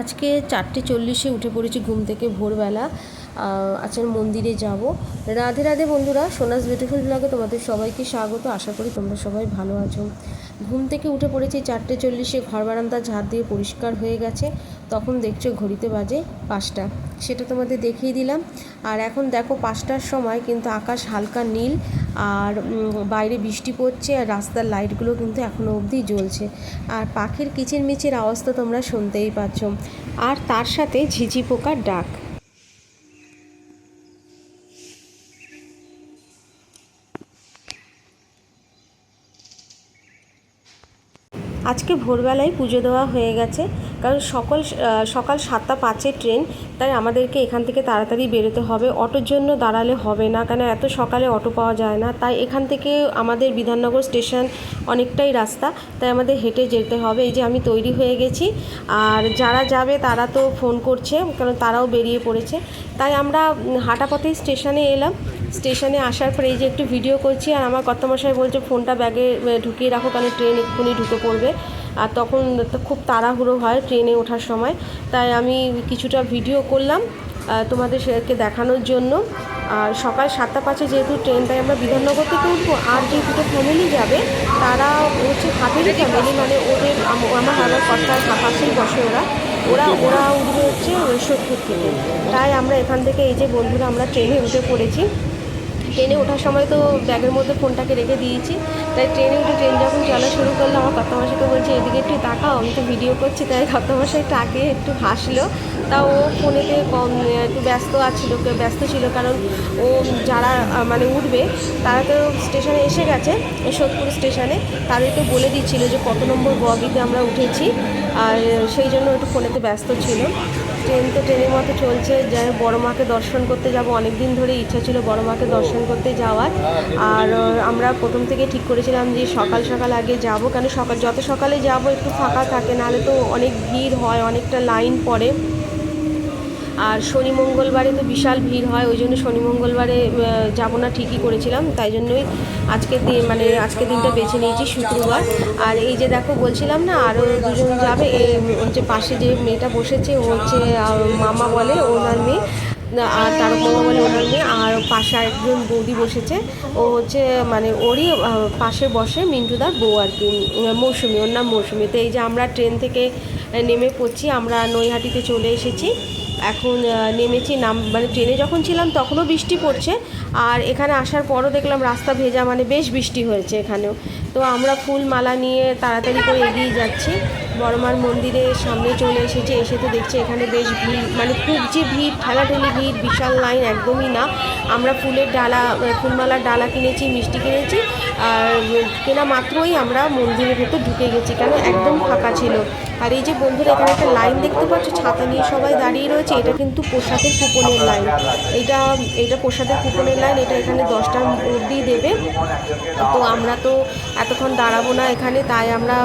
আজকে চারটে চল্লিশে উঠে পড়েছি ঘুম থেকে ভোরবেলা। আজকের মন্দিরে যাব। রাধে রাধে বন্ধুরা, সোনাস বিউটিফুল ব্লগে তোমাদের সবাইকে স্বাগত। আশা করি তোমরা সবাই ভালো আছো। ঘুম থেকে উঠে পড়েছি চারটে চল্লিশে, ঘর বারান্দা ঝাড় দিয়ে পরিষ্কার হয়ে গেছে। তখন দেখছ ঘড়িতে বাজে পাঁচটা। সেটা তোমাদের দেখিয়ে দিলাম। আর এখন দেখো পাঁচটার সময় কিন্তু আকাশ হালকা নীল, আর বাইরে বৃষ্টি পড়ছে, আর রাস্তার লাইটগুলো কিন্তু এখনও অবধি জ্বলছে। আর পাখির কিচিরমিচির আওয়াজ তো তোমরা শুনতেই পাচ্ছ। আর তার সাথে ঝিঝি পোকার ডাক। আজকে ভোরবেলায় পুজো দেওয়া হয়ে গেছে। কারণ সকল সকাল সাতটা পাঁচের ট্রেন তাই আমাদেরকে এখান থেকে তাড়াতাড়ি বেরোতে হবে। অটোর জন্য দাঁড়ালে হবে না কেন এত সকালে অটো পাওয়া যায় না। তাই এখান থেকে আমাদের বিধাননগর স্টেশন অনেকটাই রাস্তা তাই আমাদের হেঁটে যেতে হবে। এই যে আমি তৈরি হয়ে গেছি। আর যারা যাবে তারা তো ফোন করছে কারণ তারাও বেরিয়ে পড়েছে। তাই আমরা উম, হাঁটা পথেই স্টেশনে এলাম। স্টেশনে আসার পরে এই যে একটু ভিডিও করছি আর আমার কর্তামশাই বলছে ফোনটা ব্যাগে ঢুকিয়ে রাখো কারণ ট্রেন এক্ষুনি ঢুকে পড়বে। আর তখন খুব তাড়াহুড়ো হয় ট্রেনে ওঠার সময়। তাই আমি কিছুটা ভিডিও করলাম তোমাদের সেকে দেখানোর জন্য। আর সকাল সাতটা পাঁচে যেহেতু ট্রেন তাই আমরা বিধাননগর থেকে উঠবো, আর যে দুটো ফ্যামিলি যাবে, তারা হচ্ছে হাতেরই ফ্যামিলি মানে ওদের আমার আমার কর্তার পাশেই বসে ওরা। ওরা ওরা উঠবে হচ্ছে সোদপুর থেকে। তাই আমরা এখান থেকে এই যে বন্ধুরা, আমরা ট্রেনে উঠে পড়েছি। ট্রেনে ওঠার সময় তো ব্যাগের মধ্যে ফোনটাকে রেখে দিয়েছি। তাই ট্রেনে উঠে ট্রেন যখন চলা শুরু করল, আমার কর্তামশাইকে বলছে, এদিকে একটু তাকাও, আমি তো ভিডিও করছি। তাই কর্তামশাই তাকে একটু হাসলো। তা ও ফোনেতে কম, একটু ব্যস্ত আছিল, ব্যস্ত ছিল কারণ ও যারা মানে উঠবে, তারা তো স্টেশনে এসে গেছে, সোদপুর স্টেশনে। তাদেরকে বলে দিচ্ছিল যে কত নম্বর বগিতে আমরা উঠেছি। আর সেই জন্য একটু ফোনেতে ব্যস্ত ছিল। ট্রেন তো ট্রেনের মতো চলছে, যাই বড় মাকে দর্শন করতে যাব। অনেক দিন ধরে ইচ্ছা ছিল বড় মাকে দর্শন করতে যাওয়ার। আর আমরা প্রথম থেকে ঠিক করেছিলাম যে সকাল সকাল আগে যাব, কেন সকাল যত সকালে যাব একটু ফাঁকা থাকে, নাহলে তো অনেক ভিড় হয়, অনেকটা লাইন পড়ে। আর শনি মঙ্গলবারে তো বিশাল ভিড় হয়, ওই জন্য শনি মঙ্গলবারে যাব না ঠিকই করেছিলাম, তাই জন্যই আজকের দিন মানে আজকের দিনটা বেছে নিয়েছি শুক্রবার। আর এই যে দেখো বলছিলাম না আরও দুজন যাবে এই হচ্ছে পাশে যে মেয়েটা বসেছে, ও হচ্ছে মামা বলে, ওনার মেয়ে আর তার মামা বলে ওনার মেয়ে, আর পাশে একজন বৌদি বসেছে, ও হচ্ছে মানে ওরই পাশে বসে মিন্টুদার বউ আর কি, মৌসুমি, ওর নাম মৌসুমি। তো এই যে আমরা ট্রেন থেকে নেমে পড়ছি, আমরা নৈহাটিতে চলে এসেছি। এখন নেমেছি নাম মানে ট্রেনে যখন ছিলাম তখনও বৃষ্টি পড়ছে। আর এখানে আসার পরও দেখলাম রাস্তা ভেজা মানে বেশ বৃষ্টি হয়েছে এখানেও। তো আমরা ফুল মালা নিয়ে তাড়াতাড়ি করে এগিয়ে যাচ্ছি। বড়মার মন্দিরের সামনে চলে এসেছে এসে তো দেখছি এখানে বেশ ভিড় মানে খুব যে ভিড় ঠেলাঠেলি ভিড় বিশাল লাইন একদমই না। আমরা ফুলের ডালা আহ, ফুলমালার ডালা কিনেছি মিষ্টি কিনেছি। আর কেনা মাত্রই আমরা মন্দিরের ভেতর ঢুকে গেছি কেন একদম ফাঁকা ছিল। আর এই যে বন্ধুরা, এখানে একটা লাইন দেখতে পাচ্ছ, ছাতা নিয়ে সবাই দাঁড়িয়ে রয়েছে, এটা কিন্তু পোশাকের কুপনের লাইন। এটা এটা পোশাকের কুপনের লাইন, এটা এখানে দশটার অবধি দেবে। তো আমরা তো এতক্ষণ দাঁড়াবো না এখানে, তাই আমরা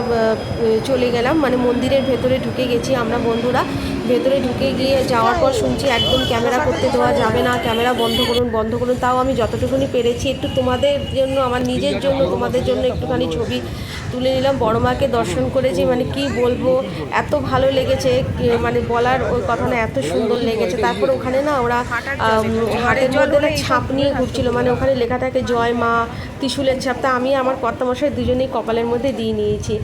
চলে গেলাম। মানে মন্দিরের ভেতরে ঢুকে গেছি আমরা বন্ধুরা। ভেতরে ঢুকে গিয়ে যাওয়ার পর শুনছি একদম ক্যামেরা করতে দেওয়া যাবে না, ক্যামেরা বন্ধ করুন বন্ধ করুন। তাও আমি যতটুকুনি পেরেছি, একটু তোমাদের জন্য, আমার নিজের জন্য, তোমাদের জন্য একটুখানি ছবি তুলে নিলাম। বড় মাকে দর্শন করেছি মানে কি বলব, এত ভালো লেগেছে মানে বলার ওই কথা না, এত সুন্দর লেগেছে। তারপর ওখানে না ওরা হাটের মধ্যে ছাপ নিয়ে ঘুরছিল মানে ওখানে লেখা থাকে, জয় মা ত্রিশুলের ছাপ। তা আমি আমার কর্তামশাই দুজনেই কপালের মধ্যে দিয়ে নিয়েছি।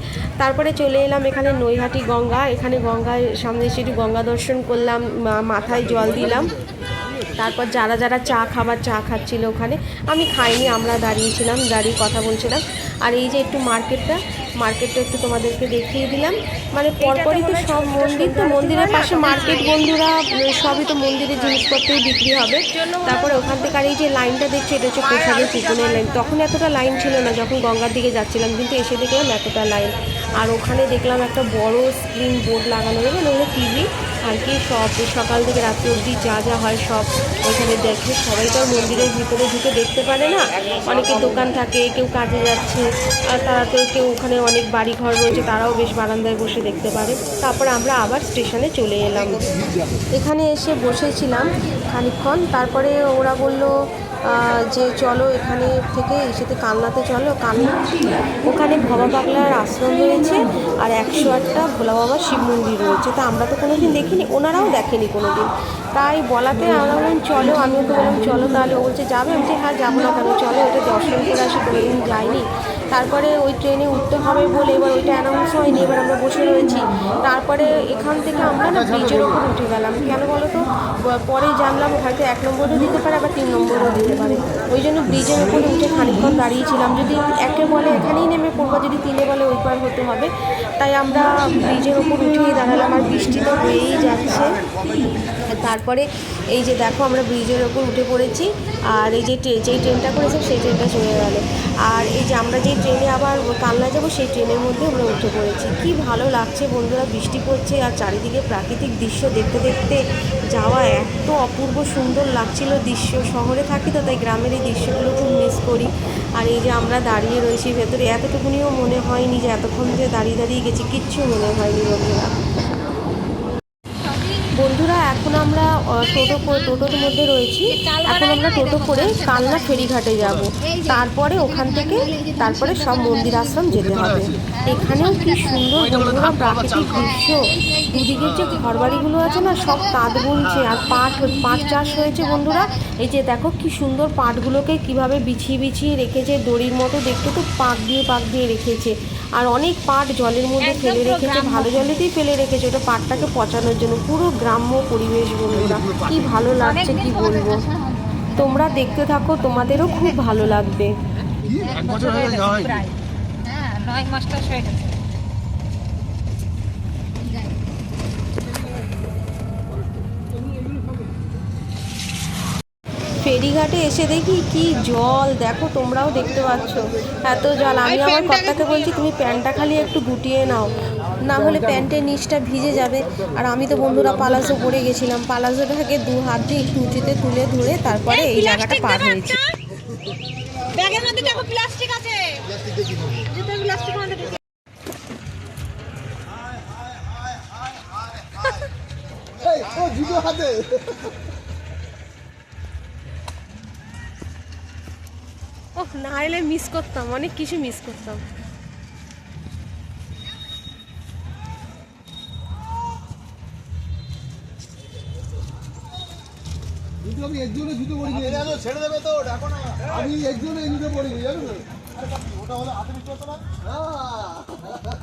তারপরে চলে এলাম এখানে নৈহাটি গঙ্গা, এখানে গঙ্গায় সামনে সেটি একটু গঙ্গা দর্শন করলাম মাথায় জল দিলাম। তারপর যারা যারা চা খাবার, চা খাচ্ছিল ওখানে, আমি খাইনি, আমরা দাঁড়িয়েছিলাম, দাঁড়িয়ে কথা বলছিলাম। আর এই যে একটু মার্কেটটা মার্কেটটা একটু তোমাদেরকে দেখিয়ে দিলাম। মানে পরপরই তো সব মন্দির তো মন্দিরের পাশে মার্কেট বন্ধুরা সবই তো মন্দিরের জিনিসপত্রই বিক্রি হবে। তারপরে ওখান থেকে আর এই যে লাইনটা দেখছি এটা হচ্ছে প্রসাদের কুপনের লাইন তখন এতটা লাইন ছিল না যখন গঙ্গার দিকে যাচ্ছিলাম কিন্তু এসে দেখলাম এতটা লাইন আর ওখানে দেখলাম একটা বড় স্ক্রিন বোর্ড লাগানো যাবে ওখানে টিভি আর কি, সব সকাল থেকে রাত্রি অবধি যা যা হয় সব ওইখানে দেখে। সবাই তো মন্দিরের ভিতরে ঢুকে দেখতে পারে না। অনেকে দোকান থাকে, কেউ কাজে যাচ্ছে, আর তারা তো কেউ ওখানে অনেক বাড়ি ঘর রয়েছে, তারাও বেশ বারান্দায় বসে দেখতে পারে। তারপর আমরা আবার স্টেশনে চলে এলাম। এখানে এসে বসেছিলাম খানিক্ষণ তারপরে ওরা বলল যে চলো এখানে থেকে ইসেতে কালনাতে চলো কালনা ওখানে ভবা পাগলার আশ্রম রয়েছে আর একশো আটটা ভোলা বাবা শিব মন্দির রয়েছে। তা আমরা তো কোনো দিন দেখিনি, ওনারাও দেখেনি কোনো দিন তাই বলাতে আমরা বললাম, চলো, আমিও তো বললাম, চলো, তাহলে ও বলছে, যাবে? আমি হ্যাঁ যাব না কেন? চলো, ওটা দর্শন করে আসি, কোনোদিন যাইনি। তারপরে ওই ট্রেনে উঠতে হবে বলে এবার ওইটা অ্যানাউন্স হয়নি, এবার আমরা বসে রয়েছি। তারপরে এখান থেকে আমরা না ব্রিজের ওপর উঠে গেলাম। কেন বলো তো? পরে জানলাম হয়তো এক নম্বরও দিতে পারে, আবার তিন নম্বরও দিতে পারে। ওই জন্য ব্রিজের ওপরে উঠে খানিকক্ষণ দাঁড়িয়েছিলাম। যদি একে বলে এখানেই নেমে পড়ব, যদি তিনে বলে ওই পার হতে হবে, তাই আমরা ব্রিজের ওপর উঠেই দাঁড়ালাম। আর বৃষ্টি তো হয়েই যাচ্ছে। তারপরে এই যে দেখো আমরা ব্রিজের ওপর উঠে পড়েছি, আর এই যে যেই ট্রেনটা করেছে সেই ট্রেনটা চলে গেল। আর এই যে আমরা যে ট্রেনে আবার কালনা যাব, সেই ট্রেনের মধ্যে আমরা উঠে পড়েছি। কি ভালো লাগছে বন্ধুরা, বৃষ্টি পড়ছে আর চারিদিকে প্রাকৃতিক দৃশ্য দেখতে দেখতে যাওয়া এত অপূর্ব সুন্দর লাগছিল দৃশ্য। শহরে থাকি তো, তাই গ্রামের এই দৃশ্যগুলো খুব মিস করি। আর এই যে আমরা দাঁড়িয়ে রয়েছি, ভেতরে এতটুকুনিও মনে হয়নি যে এতক্ষণ যে দাঁড়িয়ে দাঁড়িয়ে গেছি, কিচ্ছু মনে হয়নি বন্ধুরা। বন্ধুরা, এখন আমরা টোটো টোটোর মধ্যে রয়েছি। এখন আমরা টোটো করে কালনা ফেরিঘাটে যাব। তারপরে ওখান থেকে, তারপরে সব মন্দির আশ্রম যেতে হবে। এখানেও কি সুন্দর বন্ধুরা, প্রাকৃতিক দৃশ্য। দুদিকের যে ঘরবাড়িগুলো আছে না, সব তাঁত বুনছে আর পাট পাট চাষ হয়েছে বন্ধুরা। এই যে দেখো কি সুন্দর পাটগুলোকে কীভাবে বিছিয়ে বিছিয়ে রেখেছে, দড়ির মতো দেখতে তো পাক দিয়ে পাক দিয়ে রেখেছে। আর অনেক পাট জলের মধ্যে ফেলে রেখেছে ভালো জলেতেই ফেলে রেখেছে ওটা পাটটাকে পচানোর জন্য। পুরো গ্রাম্য পরিবেশ বন্ধুরা কি ভালো লাগছে কি বলব? তোমরা দেখতে থাকো তোমাদেরও খুব ভালো লাগবে। এক বছর হয়ে হ্যাঁ নয় মাসটা হয়ে গেছে। ফেরিঘাটে এসে দেখি কি জল দেখো তোমরাও দেখতে পাচ্ছ। এত জল। আমি আমার কর্তাকে বলছি তুমি প্যান্টটা খালি একটু গুটিয়ে নাও। না হলে প্যান্টের নিচটা ভিজে যাবে। আর আমি তো বন্ধুরা পালাজো পরে গেছিলাম। পালাজোটাকে দু হাত দিয়ে একটু উঁচুতে তুলে ধরে তারপরে এই জায়গাটা পার হয়েছি। ব্যাগের মধ্যে দেখো প্লাস্টিক আছে। প্লাস্টিক মধ্যে ঢুকে এই, ও হাতে। ও না এলে মিস করতাম অনেক কিছু মিস করতাম। আমি একজনে জুতো পরিনি ছেড়ে দেবে তো ডাকো না। আমি একজনে জুতো পরিনি জানো তো? ওটা হলো হাতে নিতে না বন্ধুরা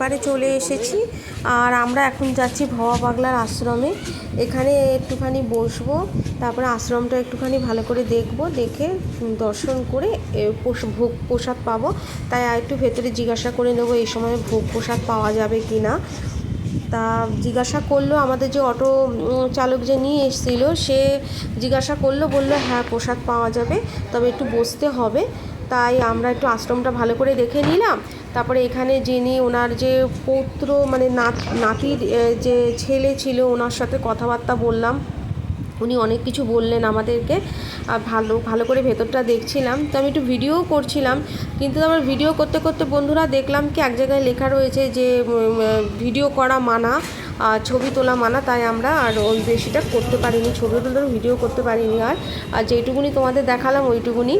ফেরিঘাটের এই পারে চলে এসেছি। আর আমরা এখন যাচ্ছি ভবা পাগলার আশ্রমে। এখানে একটুখানি বসবো, তারপরে আশ্রমটা একটুখানি ভালো করে দেখব, দেখে দর্শন করে ভোগ প্রসাদ পাবো। তাই আর একটু ভেতরে জিজ্ঞাসা করে নেব, এই সময় ভোগ প্রসাদ পাওয়া যাবে কি না তা জিজ্ঞাসা করল আমাদের যে অটো চালক যে নিয়ে এসেছিল, সে জিজ্ঞাসা করল, বলল হ্যাঁ প্রসাদ পাওয়া যাবে, তবে একটু বসতে হবে। তাই আমরা একটু আশ্রমটা ভালো করে দেখে নিলাম। তারপরে এখানে যিনি ওনার যে পৌত্র মানে নাত, নাতির যে ছেলে ছিল, ওনার সাথে কথাবার্তা বললাম। উনি অনেক কিছু বললেন আমাদেরকে। আর ভালো ভালো করে ভেতরটা দেখছিলাম। তো আমি একটু ভিডিও করছিলাম, কিন্তু আমার ভিডিও করতে করতে বন্ধুরা দেখলাম কি, এক জায়গায় লেখা রয়েছে যে ভিডিও করা মানা। ছবি তোলা মানা, তাই আমরা আর ওই বেশিটা করতে পারিনি, ছবি তোলার ভিডিও করতে পারিনি আর। আর যেইটুকুনি তোমাদের দেখালাম ওইটুকুনি।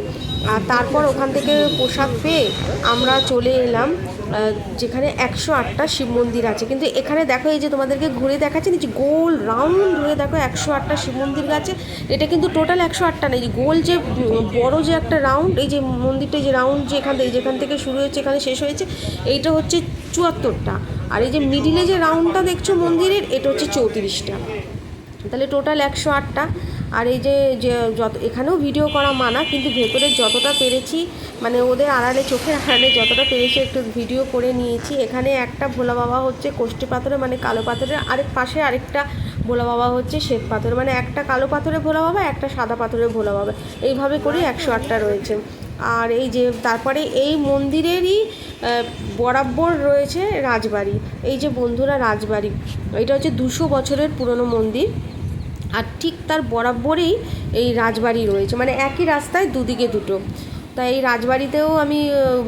আর তারপর ওখান থেকে পোশাক পেয়ে আমরা চলে এলাম। যেখানে একশো আটটা শিব মন্দির আছে। কিন্তু এখানে দেখো এই যে তোমাদেরকে ঘুরে দেখাচ্ছে যে গোল রাউন্ড হয়ে দেখো একশো আটটা শিব মন্দির আছে। এটা কিন্তু টোটাল একশো আটটা নেই গোল যে বড় যে একটা রাউন্ড এই যে মন্দিরটা যে রাউন্ড যে এখান থেকে, যেখান থেকে শুরু হয়েছে, এখানে শেষ হয়েছে, এইটা হচ্ছে চুয়াত্তরটা। আর এই যে মিডিলে যে রাউন্ডটা দেখছ মন্দিরের, এটা হচ্ছে চৌত্রিশটা। তাহলে টোটাল একশো আটটা। আর এই যে যত, এখানেও ভিডিও করা মানা, কিন্তু ভেতরে যতটা পেরেছি মানে ওদের আড়ালে, চোখের আড়ালে যতটা পেরেছি, একটু ভিডিও করে নিয়েছি। এখানে একটা ভোলা বাবা হচ্ছে কোষ্ঠী পাথরে মানে কালো পাথরের আরেক পাশে আরেকটা ভোলা বাবা হচ্ছে শ্বেত পাথর। মানে একটা কালো পাথরে ভোলা বাবা, একটা সাদা পাথরের ভোলা বাবা। এইভাবে করে একশো আটটা রয়েছে। আর এই যে, তারপরে এই মন্দিরেরই বরাবর রয়েছে রাজবাড়ি। এই যে বন্ধুরা, রাজবাড়ি। এটা হচ্ছে দুশো বছরের পুরনো মন্দির। আর ঠিক তার বরাবরেই এই রাজবাড়ি রয়েছে। মানে একই রাস্তায় দুদিকে দুটো। তা এই রাজবাড়িতেও আমি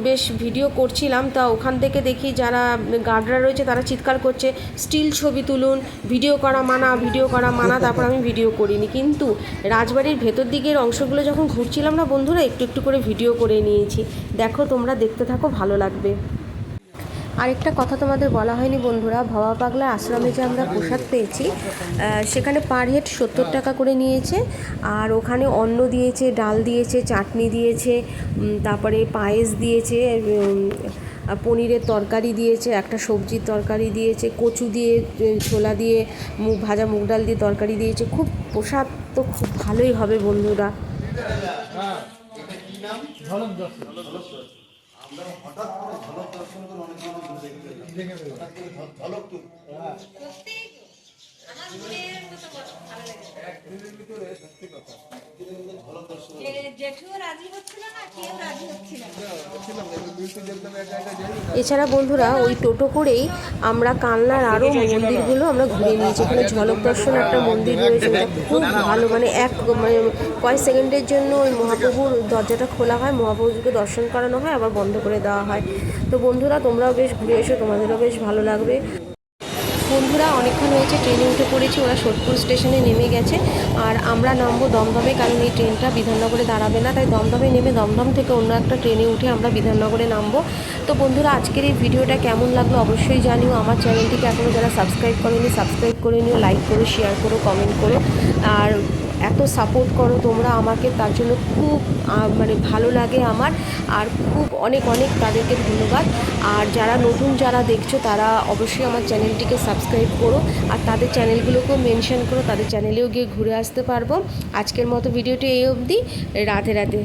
বেশ ভিডিও করছিলাম। তা ওখান থেকে দেখি যারা গার্ডরা রয়েছে তারা চিৎকার করছে, স্টিল ছবি তুলুন, ভিডিও করা মানা, ভিডিও করা মানা। তারপর আমি ভিডিও করিনি। কিন্তু রাজবাড়ির ভেতর দিকের অংশগুলো যখন ঘুরছিলাম না বন্ধুরা, একটু একটু করে ভিডিও করে নিয়েছি। দেখো তোমরা দেখতে থাকো, ভালো লাগবে। আরেকটা কথা তোমাদের বলা হয়নি বন্ধুরা ভবা পাগলা আশ্রমে যে আমরা প্রসাদ পেয়েছি সেখানে পার হেড সত্তর টাকা করে নিয়েছে আর ওখানে অন্ন দিয়েছে ডাল দিয়েছে চাটনি দিয়েছে তারপরে পায়েস দিয়েছে পনিরের তরকারি দিয়েছে একটা সবজির তরকারি দিয়েছে কচু দিয়ে ছোলা দিয়ে মুগ ভাজা মুগ ডাল দিয়ে তরকারি দিয়েছে খুব প্রসাদ তো খুব ভালোই হবে বন্ধুরা। জেঠুও রাজি হচ্ছিল না কেউ রাজি হচ্ছিল না এছাড়া বন্ধুরা, ওই টোটো করেই আমরা কালনার আরও মন্দিরগুলো আমরা ঘুরে নিয়েছি। এখানে ঝলক দর্শন একটা মন্দির রয়েছে, এটা খুব ভালো মানে এক মানে কয়েক সেকেন্ডের জন্য ওই মহাপ্রভুর দরজাটা খোলা হয়, মহাপ্রভুকে দর্শন করানো হয়, আবার বন্ধ করে দেওয়া হয়। তো বন্ধুরা, তোমরাও বেশ ঘুরে এসো, তোমাদেরও বেশ ভালো লাগবে। বন্ধুরা, অনেকক্ষণ হয়েছে, ট্রেনে উঠে পড়েছি, ওরা সোদপুর স্টেশনে নেমে গেছে। আর আমরা নামবো দমদমে, কারণ এই ট্রেনটা বিধাননগরে দাঁড়াবে না, তাই দমদমে নেমে দমদম থেকে অন্য একটা ট্রেনে উঠে আমরা বিধাননগরে নামবো। তো বন্ধুরা, আজকের এই ভিডিওটা কেমন লাগল অবশ্যই জানিও। আমার চ্যানেলটিকে এখনও যারা সাবস্ক্রাইব করেনি, সাবস্ক্রাইব করে নিও, লাইক করো, শেয়ার করো, কমেন্ট করো। আর এত সাপোর্ট করো তোমরা আমাকে, তার জন্য খুব মানে ভালো লাগে আমার। আর খুব অনেক অনেক তাদেরকে ধন্যবাদ। আর যারা নতুন, যারা দেখছ, তারা অবশ্যই আমার চ্যানেলটিকে সাবস্ক্রাইব করো। আর তাদের চ্যানেলগুলোকেও মেনশান করো, তাদের চ্যানেলেও গিয়ে ঘুরে আসতে পারব। আজকের মতো ভিডিওটি এই অবধি। রাতে রাধে।